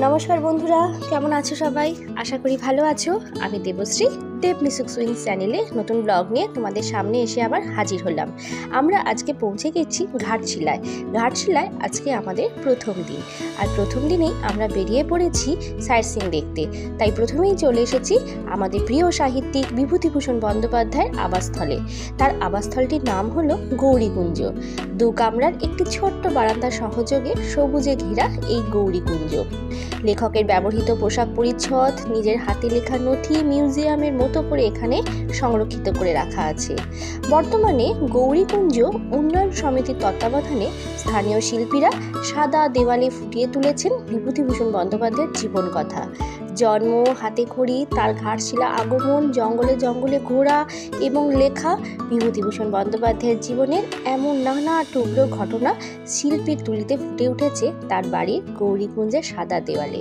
নমস্কার বন্ধুরা কেমন আছো সবাই? আশা করি ভালো আছো। আমি দেবশ্রী। দেব মিসুক সুইং চ্যানেলে নতুন ব্লগ নিয়ে তোমাদের সামনে এসে আবার হাজির হলাম। আমরা আজকে পৌঁছে গেছি ঘাটশিলায়। ঘাটশিলায় আজকে আমাদের প্রথম দিন। আর প্রথম দিনেই আমরা বেরিয়ে পড়েছি সাইট সিং দেখতে। তাই প্রথমেই চলে এসেছি আমাদের প্রিয় সাহিত্যিক বিভূতিভূষণ বন্দ্যোপাধ্যায়ের আবাসস্থলে। তার আবাসস্থলটির নাম হলো গৌরীকুঞ্জ। দু কামরার একটি ছোট্ট বারান্দা সহযোগে সবুজে ঘেরা এই গৌরীকুঞ্জ। লেখকের ব্যবহৃত পোশাক পরিচ্ছদ, নিজের হাতে লেখা নথি, মিউজিয়ামের মতো করে এখানে সংরক্ষিত করে রাখা আছে। বর্তমানে গৌরীকুঞ্জ উন্নয়ন সমিতির তত্ত্বাবধানে স্থানীয় শিল্পীরা সাদা দেওয়ালে ফুটিয়ে তুলেছেন বিভূতিভূষণ বন্দ্যোপাধ্যায়ের জীবন কথা। জন্ম, হাতে খড়ি তার ঘাটশিলা আগমন, জঙ্গলে জঙ্গলে ঘোরা এবং লেখা বিভূতিভূষণ বন্দ্যোপাধ্যায়ের জীবনের এমন নানা টুকরো ঘটনা শিল্পীর তুলিতে ফুটে উঠেছে তার বাড়ির গৌরীকুঞ্জের সাদা দেওয়ালে।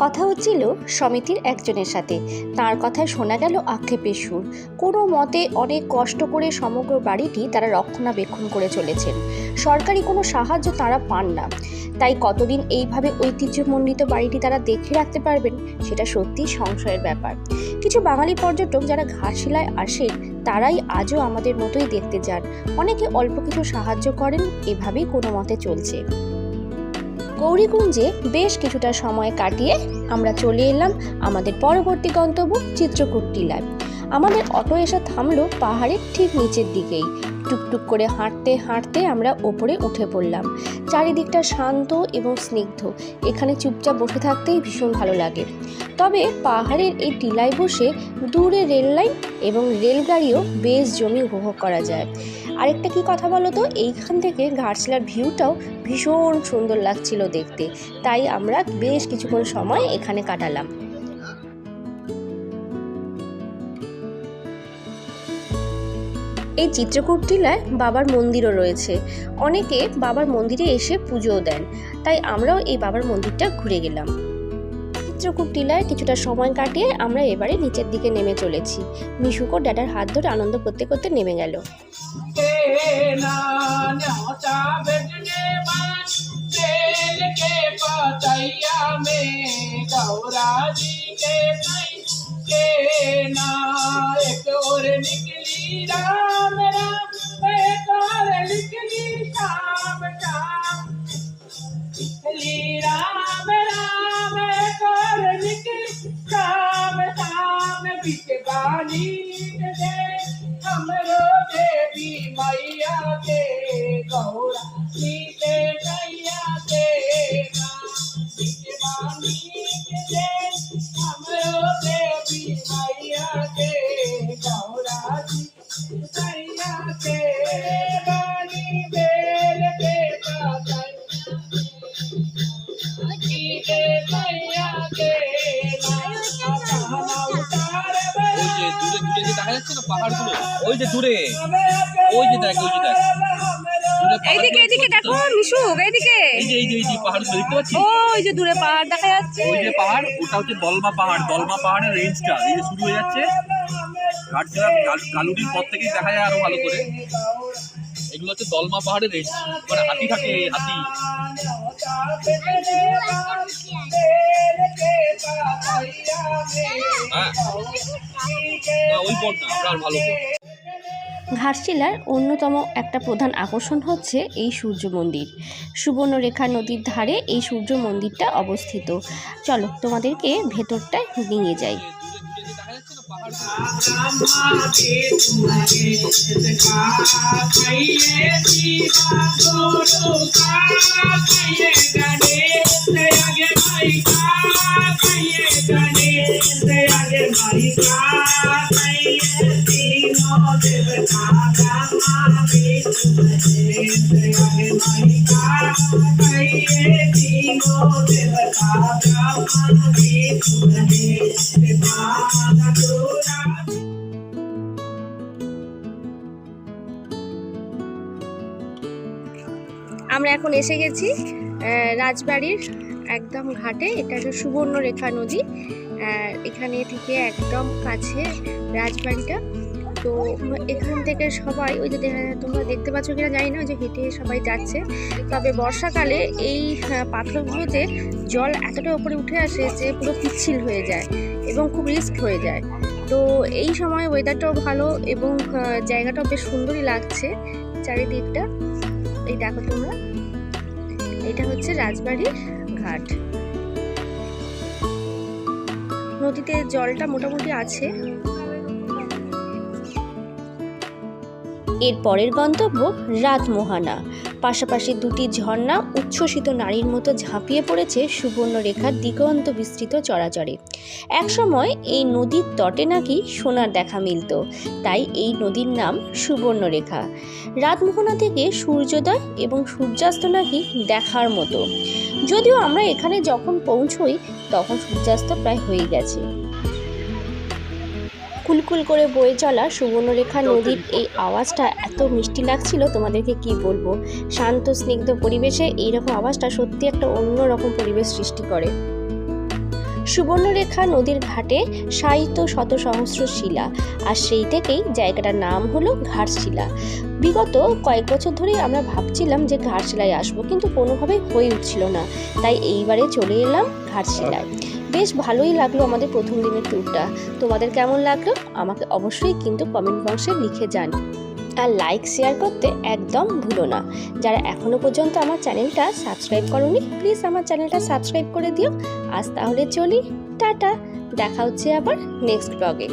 কথা হচ্ছিল সমিতির একজনের সাথে। তার কথায় শোনা গেল আক্ষেপের সুর। কোনো মতে অনেক কষ্ট করে সমগ্র বাড়িটি তারা রক্ষণাবেক্ষণ করে চলেছেন। সরকারি কোনো সাহায্য তারা পান না। তাই কতদিন এইভাবে ঐতিহ্যমণ্ডিত বাড়িটি তারা দেখে রাখতে পারবেন, সেটা সত্যি সংশয়ের ব্যাপার। কিছু বাঙালি পর্যটক যারা ঘাটশিলায় আসেন তারাই আজও আমাদের মতোই দেখতে যান। অনেকে অল্প কিছু সাহায্য করেন, এভাবেই কোনো মতে চলছে। গৌরীকুঞ্জে বেশ কিছুটা সময় কাটিয়ে আমরা চলে এলাম আমাদের পরবর্তী গন্তব্য চিত্রকূট টিলায় আমাদের অটো এসে থামলো পাহাড়ের ঠিক নিচের দিকেই। টুকটুক করে হাঁটতে হাঁটতে আমরা ওপরে উঠে পড়লাম। চারিদিকটা শান্ত এবং স্নিগ্ধ। এখানে চুপচাপ বসে থাকতেই ভীষণ ভালো লাগে। তবে পাহাড়ের এই টিলায় বসে দূরে রেল লাইন এবং রেলগাড়িও বেশ জমি উপভোগ করা যায়। আরেকটা কি কথা বলো তো? এইখান থেকে ঘাটশিলার ভিউটাও ভীষণ সুন্দর লাগছিল দেখতে। তাই আমরা বেশ কিছুক্ষণ সময় এখানে কাটালাম। এই চিত্রকূট টিলায় বাবার মন্দিরও রয়েছে। অনেকে বাবার মন্দিরে এসে পুজোও দেন। তাই আমরাও এই বাবার মন্দিরটা ঘুরে গেলাম। চিত্রকূট টিলায় কিছুটা সময় কাটিয়ে আমরা এবারে নিচের দিকে নেমে চলেছি। মিশুকো ড্যাডার হাত ধরে আনন্দ করতে করতে নেমে গেল। मान तेल के पतैया में गौरा जी के পাহাড়গুলো ওই যে দূরে। ওই যে দেখ ওই যে দেখ। এইদিকে এইদিকে দেখো মিশুক এইদিকে। এই যে এই যে এই যে পাহাড়গুলো দেখতে পাচ্ছিস? ওই যে দূরে পাহাড় দেখা যাচ্ছে। ওই যে পাহাড় ওটা হচ্ছে দলমা পাহাড়। দলমা পাহাড়ের রেঞ্জটা এই যে শুরু হয়ে যাচ্ছে। ঘাটশিলা কালুরির পর থেকেই দেখা যায় আরও ভালো করে। এগুলো হচ্ছে দলমা পাহাড়ের রেঞ্জ মানে হাতি থাকে হাতি। না ওই না আমরা আর ভালো পথ ঘাটশিলার অন্যতম একটা প্রধান আকর্ষণ হচ্ছে এই সূর্য মন্দির সুবর্ণরেখা নদীর ধারে এই সূর্য মন্দিরটা অবস্থিত চলো তোমাদেরকে ভেতরটায় নিয়ে যাই দূরে আমরা এখন এসে গেছি রাজবাড়ির একদম ঘাটে। এটা হচ্ছে সুবর্ণরেখা নদী। এখানে থেকে একদম কাছে রাজবাড়িটা। তো এখান থেকে সবাই ওই যে তোমরা দেখতে পাচ্ছ কিনা জানি না যে হেঁটে সবাই যাচ্ছে। তবে বর্ষাকালে এই আহ, পাথরগুলোতে জল এতটা উপরে উঠে আসে যে পুরো পিচ্ছিল হয়ে যায় এবং খুব রিস্ক হয়ে যায়। তো এই সময় ওয়েদারটাও ভালো এবং জায়গাটাও বেশ সুন্দরই লাগছে চারিদিকটা। এই দেখো তোমরা এটা হচ্ছে রাজবাড়ির ঘাট। নদীতে জলটা মোটামুটি আছে। এর পরের গন্তব্য রাতমোহানা পাশাপাশি দুটি ঝর্ণা উচ্ছ্বসিত নারীর মতো ঝাঁপিয়ে পড়েছে সুবর্ণরেখার দিগন্ত বিস্তৃত চরাচরে। একসময় এই নদীর তটে নাকি সোনার দেখা মিলত, তাই এই নদীর নাম সুবর্ণরেখা। রাতমোহনা থেকে সূর্যোদয় এবং সূর্যাস্ত নাকি দেখার মতো। যদিও আমরা এখানে যখন পৌঁছই, তখন সূর্যাস্ত প্রায় হয়ে গেছে। কুলকুল করে বয়ে চলা সুবর্ণরেখা নদীর এই আওয়াজটা এত মিষ্টি লাগছিল তোমাদেরকে কি বলব? শান্ত স্নিগ্ধ পরিবেশে এইরকম আওয়াজটা সত্যি একটা অন্যরকম পরিবেশ সৃষ্টি করে। সুবর্ণরেখা নদীর ঘাটে সাহিত্য শত সহস্র শিলা আর সেই থেকেই জায়গাটার নাম হলো ঘাটশিলা। বিগত কয়েক বছর ধরেই আমরা ভাবছিলাম যে ঘাটশিলায় আসব কিন্তু কোনোভাবেই হয়ে উঠছিল না। তাই এইবারে চলে এলাম ঘাটশিলায়। বেশ ভালোই লাগল আমাদের প্রথম দিনের ট্যুরটা তোমাদের কেমন লাগল? আমাকে অবশ্যই কিন্তু কমেন্ট বক্সে লিখে জান আর লাইক শেয়ার করতে একদম ভুলো না। যারা এখনও পর্যন্ত আমার চ্যানেলটা সাবস্ক্রাইব করনি প্লিজ আমার চ্যানেলটা সাবস্ক্রাইব করে দিও। আজ তাহলে চলি, টাটা। দেখা হচ্ছে আবার নেক্সট ব্লগে